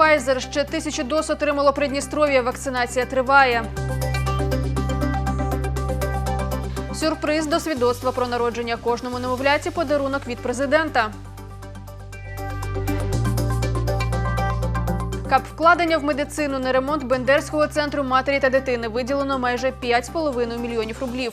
Pfizer. Ще тисячу доз отримало Придністров'я. Вакцинація триває. Сюрприз до свідоцтва про народження кожному немовляті подарунок від президента. Кап вкладення в медицину на ремонт Бендерського центру матері та дитини виділено майже 5,5 мільйонів рублів.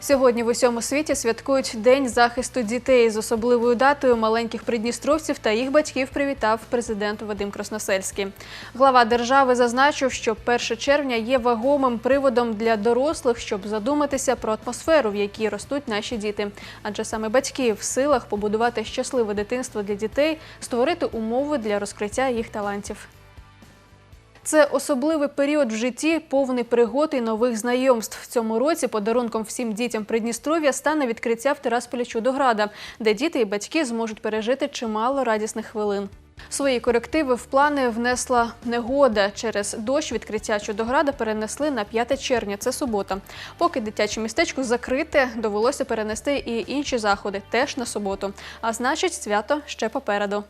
Сьогодні в усьому світі святкують День захисту дітей з особливою датою маленьких придністровців та їх батьків привітав президент Вадим Красносельський. Глава держави зазначив, що 1 червня є вагомим приводом для дорослих, щоб задуматися про атмосферу, в якій ростуть наші діти. Адже саме батьки в силах побудувати щасливе дитинство для дітей, створити умови для розкриття їх талантів. Це особливий період в житті, повний пригод і нових знайомств. В цьому році подарунком всім дітям Придністров'я стане відкриття в Тирасполі Чудограда, де діти і батьки зможуть пережити чимало радісних хвилин. Свої корективи в плани внесла негода. Через дощ відкриття Чудограда перенесли на 5 червня. Це субота. Поки дитяче містечко закрите, довелося перенести і інші заходи теж на суботу. А значить, свято ще попереду.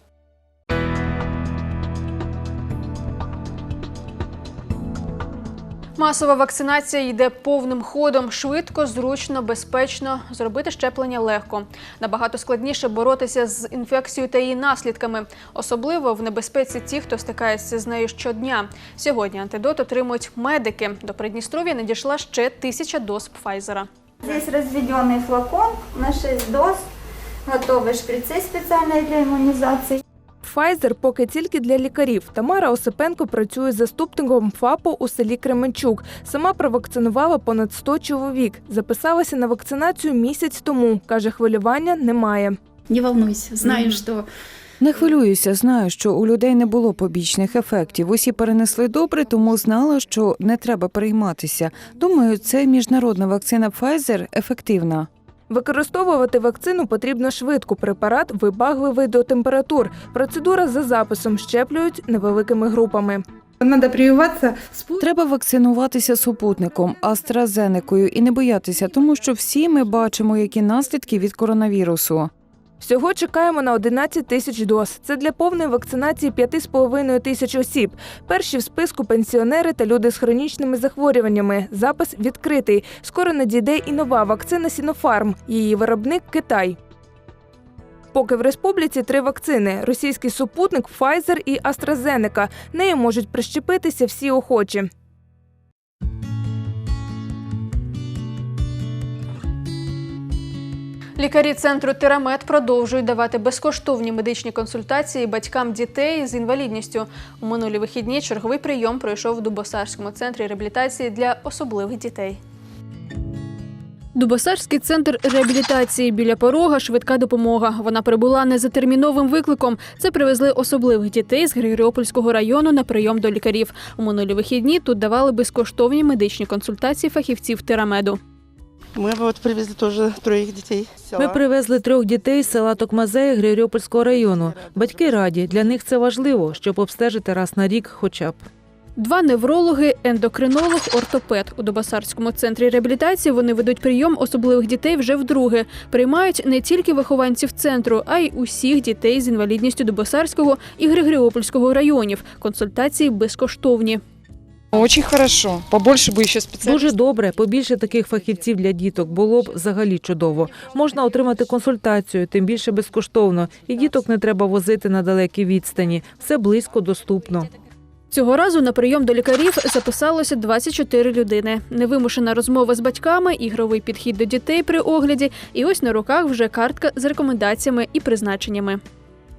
Масова вакцинація йде повним ходом. Швидко, зручно, безпечно. Зробити щеплення легко. Набагато складніше боротися з інфекцією та її наслідками. Особливо в небезпеці ті, хто стикається з нею щодня. Сьогодні антидот отримують медики. До Придністров'я надійшла ще тисяча доз Пфайзера. Здесь разведенный флакон на 6 доз, готовые шприцы специальные для иммунизации. Pfizer поки тільки для лікарів. Тамара Осипенко працює заступником ФАПу у селі Кременчук. Сама провакцинувала понад 100 чоловік. Записалася на вакцинацію місяць тому. Каже, хвилювання немає. Не волнуйся, знаю, что Не хвилююся, знаю, що у людей не було побічних ефектів. Усі перенесли добре, тому знала, що не треба перейматися. Думаю, це міжнародна вакцина Pfizer ефективна. Використовувати вакцину потрібно швидко. Препарат вибагливий до температур. Процедура за записом щеплюють невеликими групами. Треба вакцинуватися супутником Астразенекою і не боятися, тому що всі ми бачимо, які наслідки від коронавірусу. Всього чекаємо на 11 тисяч доз. Це для повної вакцинації 5,5 тисяч осіб. Перші в списку пенсіонери та люди з хронічними захворюваннями. Запис відкритий. Скоро надійде і нова вакцина Сінофарм. Її виробник Китай. Поки в республіці три вакцини: російський супутник, Pfizer і AstraZeneca. Нею можуть прищепитися всі охочі. Лікарі центру Терамет продовжують давати безкоштовні медичні консультації батькам дітей з інвалідністю. У минулі вихідні черговий прийом пройшов в Дубосарському центрі реабілітації для особливих дітей. Дубосарський центр реабілітації біля порога швидка допомога. Вона прибула не за терміновим викликом. Це привезли особливих дітей з Григоріопольського району на прийом до лікарів. У минулі вихідні тут давали безкоштовні медичні консультації фахівців терамеду. Мы вот привезли тоже троих детей. с села. Ми привезли трьох дітей з села Токмазея Григоріопольського району. Батьки раді. Для них це важливо, щоб обстежити раз на рік хоча б. Два неврологи, ендокринолог, ортопед. У Добасарському центрі реабілітації вони ведуть прийом особливих дітей вже вдруге. Приймають не тільки вихованців центру, а й усіх дітей з інвалідністю Добасарського і Григоріопольського районів. Консультації безкоштовні. Очень хорошо. Побольше бы еще специалистов. Дуже добре. Побільше таких фахівців для діток було б взагалі чудово. Можна отримати консультацію, тим більше безкоштовно. І діток не треба возити на далекі відстані. Все близько доступно. Цього разу на прийом до лікарів записалося 24 людини. Невимушена розмова з батьками, ігровий підхід до дітей при огляді, і ось на руках вже картка з рекомендаціями і призначеннями.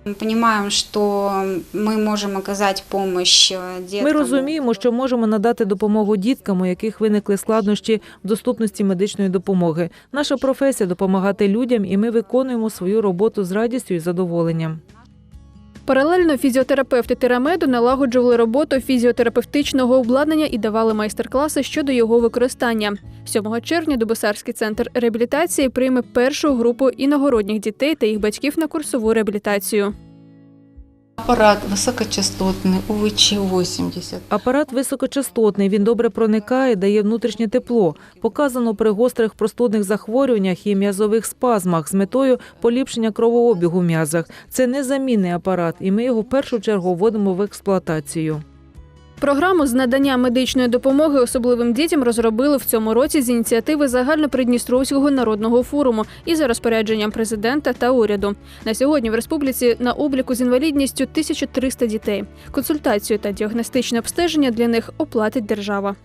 мы понимаем, что мы можем оказать помощь э, деткам. Ми розуміємо, що можемо надати допомогу діткам, у яких виникли складнощі в доступності медичної допомоги. Наша професія допомагати людям, і ми виконуємо свою роботу з радістю і задоволенням. Паралельно фізіотерапевти Терамеду налагоджували роботу фізіотерапевтичного обладнання і давали майстер-класи щодо його використання. 7 червня Дубосарський центр реабілітації прийме першу групу іногородніх дітей та їх батьків на курсову реабілітацію. Аппарат високочастотний УВЧ-80. Апарат високочастотний, він добре проникає, дає внутрішнє тепло. Показано при гострих простудних захворюваннях і м'язових спазмах з метою поліпшення кровообігу в м'язах. Це незамінний апарат, і ми його в першу чергу вводимо в експлуатацію. Програму з надання медичної допомоги особливим дітям розробили в цьому році з ініціативи Загальнопридністровського народного форуму і за розпорядженням президента та уряду. На сьогодні в республіці на обліку з інвалідністю 1300 дітей. Консультацію та діагностичне обстеження для них оплатить держава.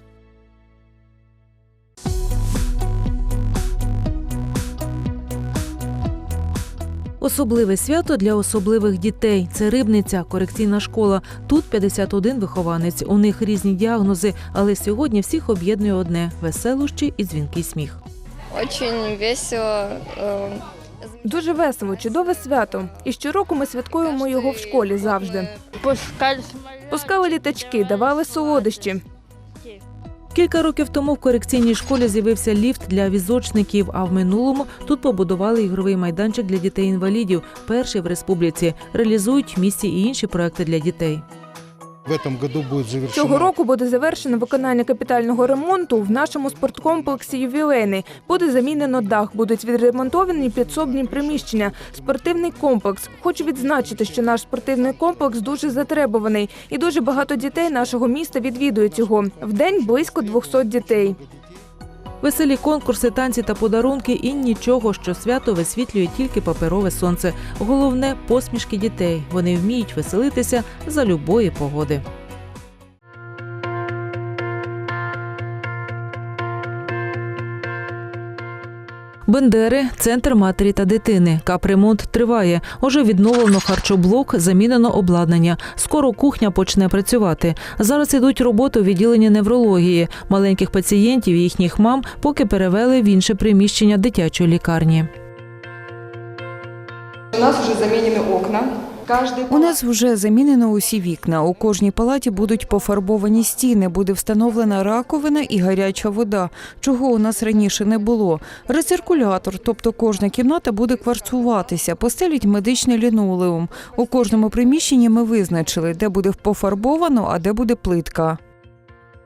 Особливе свято для особливих дітей це рибниця, корекційна школа. Тут 51 вихованець. У них різні діагнози, але сьогодні всіх об'єднує одне веселощі і дзвінкий сміх. Очень весело. э, Дуже весело, чудове свято. І щороку ми святкуємо його в школі завжди. Пускали літачки, давали солодощі. Кілька років тому в корекційній школі з'явився ліфт для візочників. А в минулому тут побудували ігровий майданчик для дітей-інвалідів. Перший в республіці реалізують в місті і інші проекти для дітей. Цього року буде завершено виконання капітального ремонту в нашому спорткомплексі ювілейний. Буде замінено дах, будуть відремонтовані підсобні приміщення, спортивний комплекс. Хочу відзначити, що наш спортивний комплекс дуже затребуваний, і дуже багато дітей нашого міста відвідують його. В день близько 200 дітей. Веселі конкурси, танці та подарунки і нічого, що свято висвітлює тільки паперове сонце. Головне посмішки дітей. Вони вміють веселитися за любої погоди. Бендери центр матері та дитини. Капремонт триває. Уже відновлено харчоблок, замінено обладнання. Скоро кухня почне працювати. Зараз ідуть роботи у відділенні неврології. Маленьких пацієнтів і їхніх мам поки перевели в інше приміщення дитячої лікарні. У нас вже замінені окна. У нас вже замінено усі вікна. У кожній палаті будуть пофарбовані стіни, буде встановлена раковина і гаряча вода, чого у нас раніше не було. Рециркулятор, тобто кожна кімната буде кварцуватися, постелять медичний лінолеум. У кожному приміщенні ми визначили, де буде пофарбовано, а де буде плитка.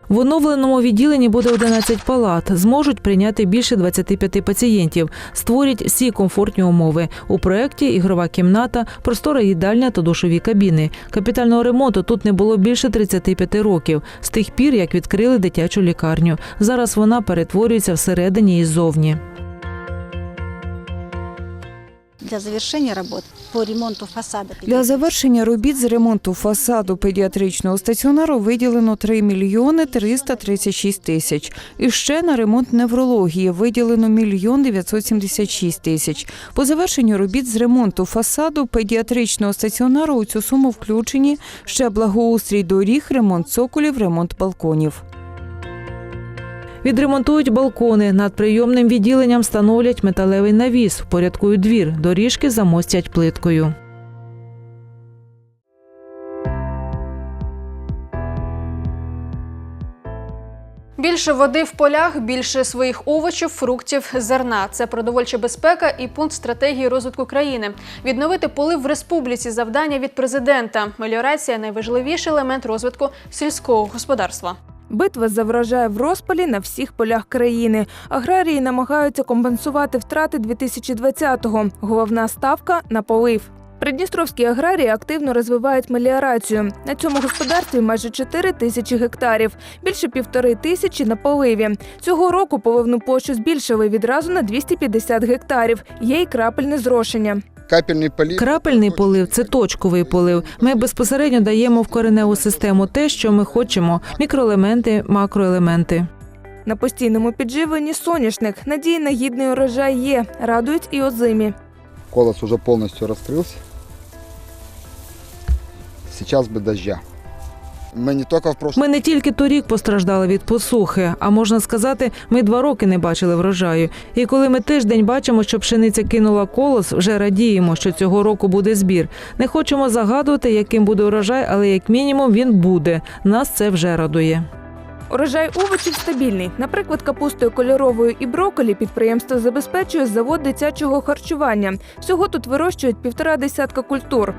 В оновленому відділенні буде 11 палат. Зможуть прийняти більше 25 пацієнтів. Створять всі комфортні умови. У проєкті ігрова кімната, простора їдальня та душові кабіни. Капітального ремонту тут не було більше 35 років. З тих пір, як відкрили дитячу лікарню. Зараз вона перетворюється всередині і ззовні. Для завершения работ по ремонту фасада. Для завершення робіт з ремонту фасаду педіатричного стаціонару виділено 3 мільйони 336 тисяч. І ще на ремонт неврології виділено мільйон 976 тисяч. По завершенню робіт з ремонту фасаду педіатричного стаціонару у цю суму включені ще благоустрій доріг, ремонт цоколів, ремонт балконів. Відремонтують балкони. Над прийомним відділенням встановлять металевий навіс, впорядкують двір, доріжки замостять плиткою. Більше води в полях, більше своїх овочів, фруктів, зерна. Це продовольча безпека і пункт стратегії розвитку країни. Відновити полив в республіці завдання від президента. Меліорація найважливіший елемент розвитку сільського господарства. Битва за врожай в розпалі на всіх полях країни. Аграрії намагаються компенсувати втрати 2020-го. Головна ставка на полив. Придністровські аграрії активно розвивають меліорацію. На цьому господарстві майже 4 тисячі гектарів, більше півтори тисячі на поливі. Цього року поливну площу збільшили відразу на 250 гектарів. Є й крапельне зрошення. Капельный полив. Крапельний полив це точковий полив. Ми безпосередньо даємо в кореневу систему те, що ми хочемо: мікроелементи, макроелементи. На постійному підживленні соняшник. Надії на гідний урожай є. Радують і озимі. Колос уже полностью раскрылся. Сейчас бы дождя. Мы не только в прошлом... Ми не тільки торік постраждали від посухи, а можна сказати, ми два роки не бачили врожаю. І коли ми тиждень бачимо, що пшениця кинула колос, вже радіємо, що цього року буде збір. Не хочемо загадувати, яким буде урожай, але як мінімум він буде. Нас це вже радує. Урожай овочів стабільний. Наприклад, капустою кольоровою і брокколі підприємство забезпечує завод дитячого харчування. Всього тут вирощують півтора десятка культур.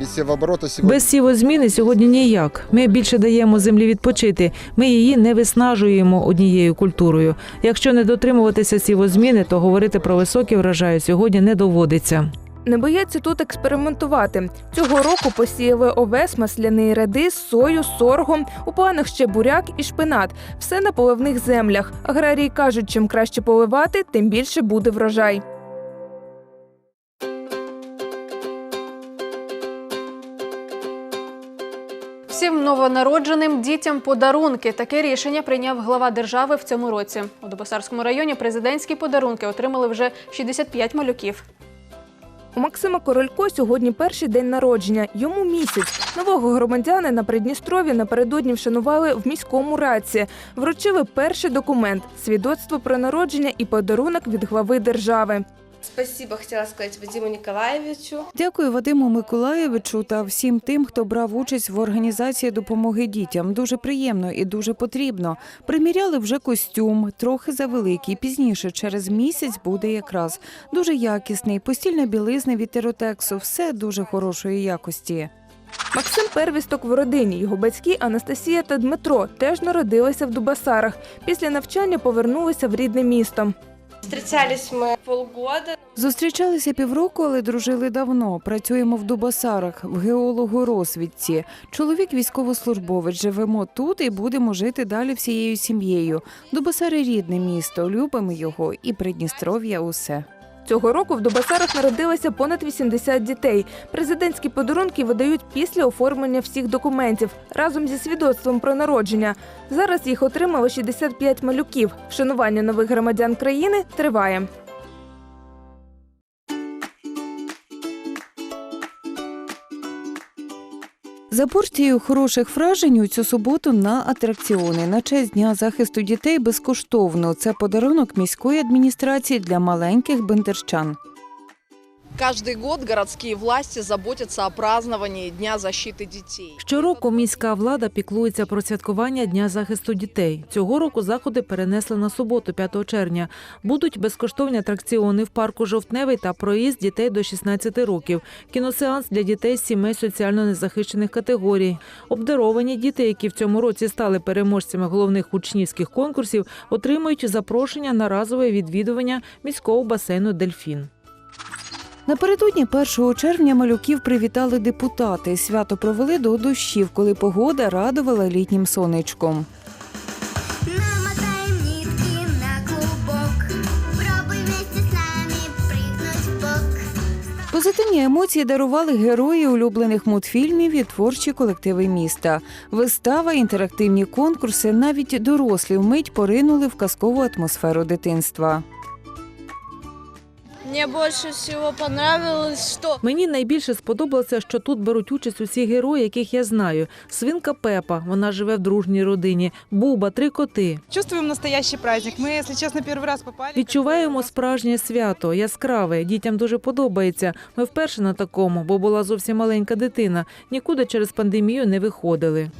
Без сівообороту сьогодні Без сівозміни сьогодні ніяк. Ми більше даємо землі відпочити. Ми її не виснажуємо однією культурою. Якщо не дотримуватися сівозміни, то говорити про високі врожаї сьогодні не доводиться. Не бояться тут експериментувати. Цього року посіяли овес, масляний редис, сою, соргом, у планах ще буряк і шпинат. Все на поливних землях. Аграрії кажуть, чим краще поливати, тим більше буде врожай. Всім новонародженим дітям подарунки. Таке рішення прийняв глава держави в цьому році. У Дубосарському районі президентські подарунки отримали вже 65 малюків. У Максима Королько сьогодні перший день народження. Йому місяць. Нового громадяна на Придністрові напередодні вшанували в міському раці. Вручили перший документ свідоцтво про народження і подарунок від глави держави. Спасибо, хотела сказать Вадиму Николаевичу. Дякую Вадиму Миколаєвичу та всім тим, хто брав участь в організації допомоги дітям. Дуже приємно і дуже потрібно. Приміряли вже костюм, трохи завеликий. Пізніше, через місяць, буде якраз дуже якісний. Постільна білизна від теротексу, все дуже хорошої якості. Максим первісток в родині. Його батьки Анастасія та Дмитро теж народилися в Дубасарах. Після навчання повернулися в рідне місто. Встречались ми полгода. Зустрічалися півроку, але дружили давно. Працюємо в Дубасарах, в геологорозвідці. Чоловік військовослужбовець. Живемо тут і будемо жити далі всією сім'єю. Дубасари рідне місто, любимо його і Придністров'я усе. Цього року в Дубасарах народилося понад 80 дітей. Президентські подарунки видають після оформлення всіх документів разом зі свідоцтвом про народження. Зараз їх отримало 65 малюків. Вшанування нових громадян країни триває. За порцією хороших вражень у цю суботу на атракціони на честь дня захисту дітей безкоштовно. Це подарунок міської адміністрації для маленьких бендерчан. Каждый год городские власти заботятся о праздновании Дня защиты детей. Щороку міська влада піклується про святкування Дня захисту дітей. Цього року заходи перенесли на суботу, 5 червня. Будуть безкоштовні атракціони в парку Жовтневий та проїзд дітей до 16 років. Кіносеанс для дітей з сімей соціально незахищених категорій. Обдаровані діти, які в цьому році стали переможцями головних учнівських конкурсів, отримують запрошення на разове відвідування міського басейну Дельфін. Напередодні 1 червня малюків привітали депутати. Свято провели до дощів, коли погода радувала літнім сонечком. Позитивні емоції дарували герої улюблених мультфільмів і творчі колективи міста. Вистава, інтерактивні конкурси, навіть дорослі вмить поринули в казкову атмосферу дитинства. Мне больше всего понравилось, что Мені найбільше сподобалося, що тут беруть участь усі герої, яких я знаю. Свинка Пепа, вона живе в дружній родині. Буба, три коти. Чувствуем настоящий праздник. Мы, если честно, первый раз попали. Відчуваємо справжнє свято, яскраве. Дітям дуже подобається. Ми вперше на такому, бо була зовсім маленька дитина. Нікуди через пандемію не виходили.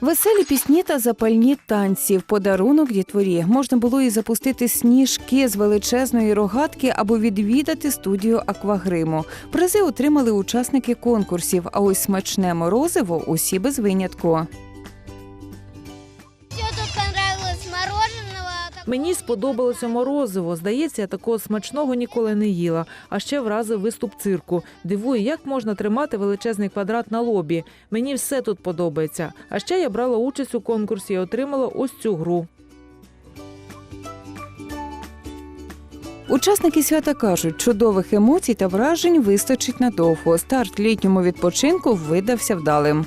Веселі пісні та запальні танці в подарунок дітворі можна було і запустити сніжки з величезної рогатки або відвідати студію аквагриму. Призи отримали учасники конкурсів. А ось смачне морозиво усі без винятку. Мені сподобалося морозиво. Здається, я такого смачного ніколи не їла. А ще вразив виступ цирку. Дивую, як можна тримати величезний квадрат на лобі. Мені все тут подобається. А ще я брала участь у конкурсі і отримала ось цю гру. Учасники свята кажуть, чудових емоцій та вражень вистачить надовго. Старт літньому відпочинку видався вдалим.